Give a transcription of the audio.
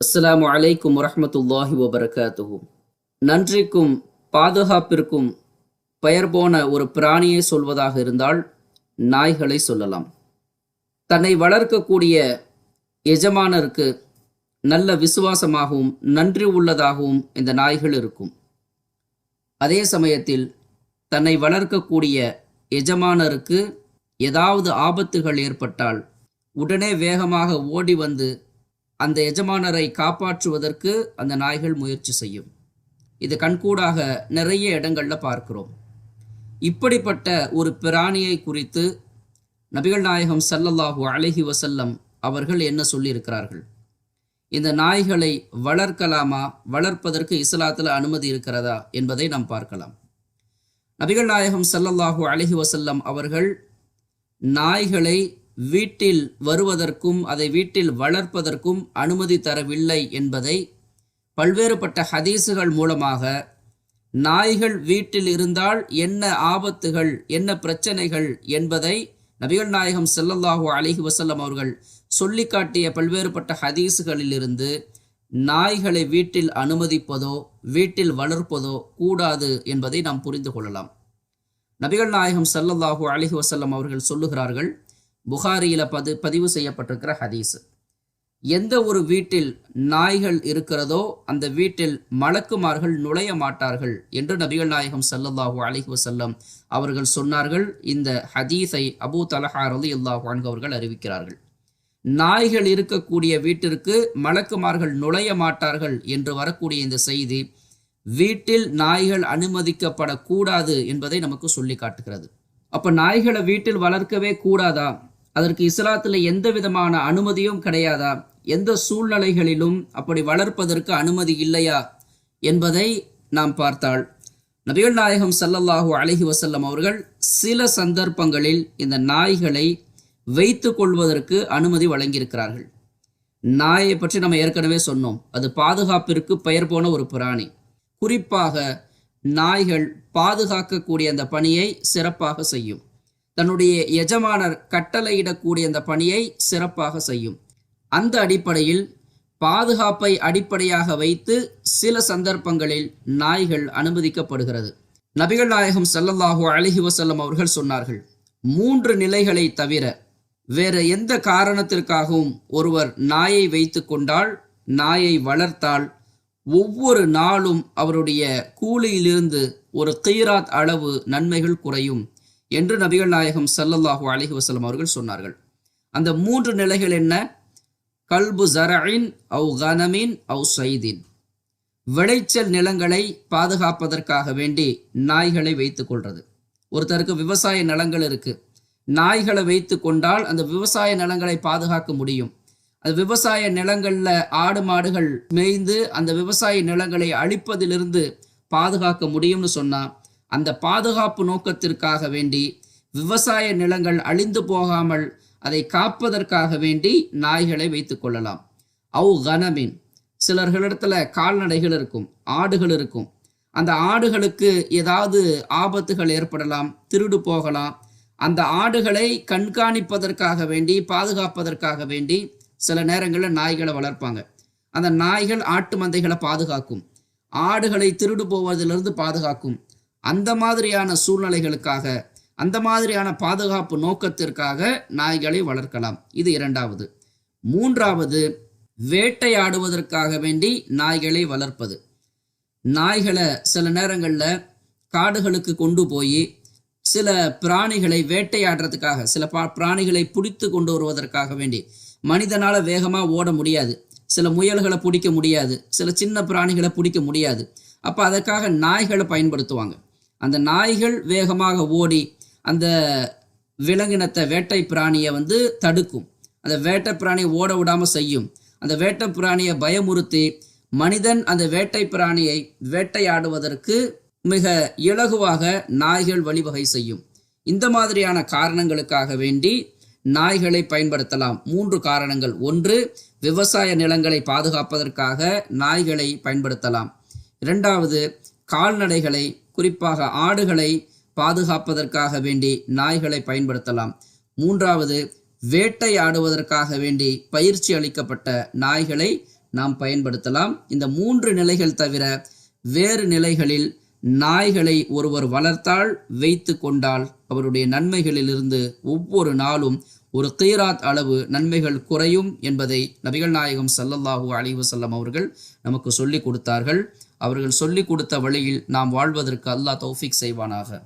அஸ்லாம் அலைக்கும் வரமத்துல்லாஹி வபரகாத்துஹு. நன்றிக்கும் பாதுகாப்பிற்கும் பெயர் போன ஒரு பிராணியை சொல்வதாக இருந்தால் நாய்களை சொல்லலாம். தன்னை வளர்க்கக்கூடிய எஜமானருக்கு நல்ல விசுவாசமாகவும் நன்றி உள்ளதாகவும் இந்த நாய்கள் இருக்கும். அதே சமயத்தில் தன்னை வளர்க்கக்கூடிய எஜமானருக்கு ஏதாவது ஆபத்துகள் ஏற்பட்டால் உடனே வேகமாக ஓடி வந்து அந்த எஜமானரை காப்பாற்றுவதற்கு அந்த நாய்கள் முயற்சி செய்யும். இது கண்கூடாக நிறைய இடங்களில் பார்க்கிறோம். இப்படிப்பட்ட ஒரு பிராணியை குறித்து நபிகள் நாயகம் சல்லல்லாஹு அலைஹி வசல்லம் அவர்கள் என்ன சொல்லியிருக்கிறார்கள்? இந்த நாய்களை வளர்க்கலாமா? வளர்ப்பதற்கு இஸ்லாத்தில் அனுமதி இருக்கிறதா என்பதை நாம் பார்க்கலாம். நபிகள் நாயகம் சல்லல்லாஹு அலைஹி வசல்லம் அவர்கள் நாய்களை வீட்டில் வருவதற்கும் அதை வீட்டில் வளர்ப்பதற்கும் அனுமதி தரவில்லை என்பதை பல்வேறுபட்ட ஹதீஸுகள் மூலமாக நாய்கள் வீட்டில் இருந்தால் என்ன ஆபத்துகள் என்ன பிரச்சனைகள் என்பதை நபிகள் நாயகம் ஸல்லல்லாஹு அலிஹி வசல்லம் அவர்கள் சொல்லி காட்டிய பல்வேறுபட்ட ஹதீஸுகளிலிருந்து நாய்களை வீட்டில் அனுமதிப்பதோ வீட்டில் வளர்ப்பதோ கூடாது என்பதை நாம் புரிந்து கொள்ளலாம். நபிகள் நாயகம் ஸல்லல்லாஹு அலிஹி வசல்லம் அவர்கள் சொல்லுகிறார்கள் புகாரியில் பது பதிவு செய்யப்பட்டிருக்கிற ஹதீஸ். எந்த ஒரு வீட்டில் நாய்கள் இருக்கிறதோ அந்த வீட்டில் மலக்குமார்கள் நுழைய மாட்டார்கள் என்று நபிகள் நாயகம் சல்லல்லாஹூ அலிஹி வசல்லம் அவர்கள் சொன்னார்கள். இந்த ஹதீஸை அபூ தலஹா ரலியல்லாஹு அன்ஹு அவர்கள் அறிவிக்கிறார்கள். நாய்கள் இருக்கக்கூடிய வீட்டிற்கு மலக்குமார்கள் நுழைய மாட்டார்கள் என்று வரக்கூடிய இந்த செய்தி வீட்டில் நாய்கள் அனுமதிக்கப்படக்கூடாது என்பதை நமக்கு சொல்லி காட்டுகிறது. அப்போ நாய்களை வீட்டில் வளர்க்கவே கூடாதா? அதற்கு இஸ்லாத்தில் எந்த விதமான அனுமதியும் கிடையாதா? எந்த சூழ்நிலைகளிலும் அப்படி வளர்ப்பதற்கு அனுமதி இல்லையா? என்பதை நாம் பார்த்தால் நபிகள் நாயகம் சல்லல்லாஹு அலஹி வசல்லம் அவர்கள் சில சந்தர்ப்பங்களில் இந்த நாய்களை வைத்து கொள்வதற்கு அனுமதி வழங்கியிருக்கிறார்கள். நாயை பற்றி நம்ம ஏற்கனவே சொன்னோம். அது பாதுகாப்பிற்கு பெயர் போன ஒரு பிராணி. குறிப்பாக நாய்கள் பாதுகாக்கக்கூடிய அந்த பணியை சிறப்பாக செய்யும். தன்னுடைய எஜமானர் கட்டளையிடக்கூடிய அந்த பணியை சிறப்பாக செய்யும். அந்த அடிப்படையில் பாதுகாப்பை அடிப்படையாக வைத்து சில சந்தர்ப்பங்களில் நாய்கள் அனுமதிக்கப்படுகிறது. நபிகள் நாயகம் ஸல்லல்லாஹு அலஹி வசல்லம் அவர்கள் சொன்னார்கள் மூன்று நிலைகளை தவிர வேற எந்த காரணத்திற்காகவும் ஒருவர் நாயை வைத்து கொண்டால் நாயை வளர்த்தால் ஒவ்வொரு நாளும் அவருடைய கூலியிலிருந்து ஒரு கீராத் அளவு நன்மைகள் குறையும். என்று நபிகள் நாயகம் சல்லல்லாஹு அலைஹி வசலம் அவர்கள் சொன்னார்கள். அந்த மூன்று நிலைகள் என்ன? கல்பு ஜரஇன் அவு கனமின் அவு சைதின் விளைச்சல் நிலங்களை பாதுகாப்பதற்காக வேண்டி நாய்களை வைத்துக் கொள்வது ஒருத்தருக்கு விவசாய நிலங்கள் இருக்கு. நாய்களை வைத்து கொண்டால் அந்த விவசாய நிலங்களை பாதுகாக்க முடியும். அது விவசாய நிலங்களில் ஆடு மாடுகள் மேய்ந்து அந்த விவசாய நிலங்களை அழிப்பதிலிருந்து பாதுகாக்க முடியும்னு சொன்னால் அந்த பாதுகாப்பு நோக்கத்திற்காக வேண்டி விவசாய நிலங்கள் அழிந்து போகாமல் அதை காப்பதற்காக வேண்டி நாய்களை வைத்து கொள்ளலாம். அவு கனமின். சிலர்களிடத்துல கால்நடைகள் இருக்கும் ஆடுகள் இருக்கும். அந்த ஆடுகளுக்கு ஏதாவது ஆபத்துகள் ஏற்படலாம் திருடு போகலாம். அந்த ஆடுகளை கண்காணிப்பதற்காக வேண்டி பாதுகாப்பதற்காக வேண்டி சில நேரங்களில் நாய்களை வளர்ப்பாங்க. அந்த நாய்கள் ஆட்டு மந்தைகளை பாதுகாக்கும். ஆடுகளை திருடு போவதிலிருந்து பாதுகாக்கும். அந்த மாதிரியான சூழ்நிலைகளுக்காக அந்த மாதிரியான பாதுகாப்பு நோக்கத்திற்காக நாய்களை வளர்க்கலாம். இது இரண்டாவது. மூன்றாவது வேட்டையாடுவதற்காக வேண்டி நாய்களை வளர்ப்பது. நாய்களை சில நேரங்களில் காடுகளுக்கு கொண்டு போய் சில பிராணிகளை வேட்டையாடுறதுக்காக சில பா பிராணிகளை பிடித்து கொண்டு வருவதற்காக வேண்டி மனிதனால் வேகமாக ஓட முடியாது. சில முயல்களை பிடிக்க முடியாது. சில சின்ன பிராணிகளை பிடிக்க முடியாது. அப்போ அதற்காக நாய்களை பயன்படுத்துவாங்க. அந்த நாய்கள் வேகமாக ஓடி அந்த விலங்கினத்தை வேட்டை பிராணியை வந்து தடுக்கும். அந்த வேட்டை பிராணியை ஓட விடாமல் செய்யும். அந்த வேட்டை பிராணியை பயமுறுத்தி மனிதன் அந்த வேட்டை பிராணியை வேட்டையாடுவதற்கு மிக இலகுவாக நாய்கள் வழிவகை செய்யும். இந்த மாதிரியான காரணங்களுக்காக வேண்டி நாய்களை பயன்படுத்தலாம். மூன்று காரணங்கள். ஒன்று விவசாய நிலங்களை பாதுகாப்பதற்காக நாய்களை பயன்படுத்தலாம். இரண்டாவது கால்நடைகளை குறிப்பாக ஆடுகளை பாதுகாப்பதற்காக வேண்டி நாய்களை பயன்படுத்தலாம். மூன்றாவது வேட்டை ஆடுவதற்காக வேண்டி பயிற்சி அளிக்கப்பட்ட நாய்களை நாம் பயன்படுத்தலாம். இந்த மூன்று நிலைகள் தவிர வேறு நிலைகளில் நாய்களை ஒருவர் வளர்த்தால் வைத்து கொண்டால் அவருடைய நன்மைகளிலிருந்து ஒவ்வொரு நாளும் ஒரு கீராத் அளவு நன்மைகள் குறையும் என்பதை நபிகள் நாயகம் சல்லல்லாஹூ அலிவசல்லம் அவர்கள் நமக்கு சொல்லிக் கொடுத்தார்கள். அவர்கள் சொல்லிக் கொடுத்த வழியில் நாம் வாழ்வதற்கு அல்லாஹ் தௌஃபிக் செய்வானாக.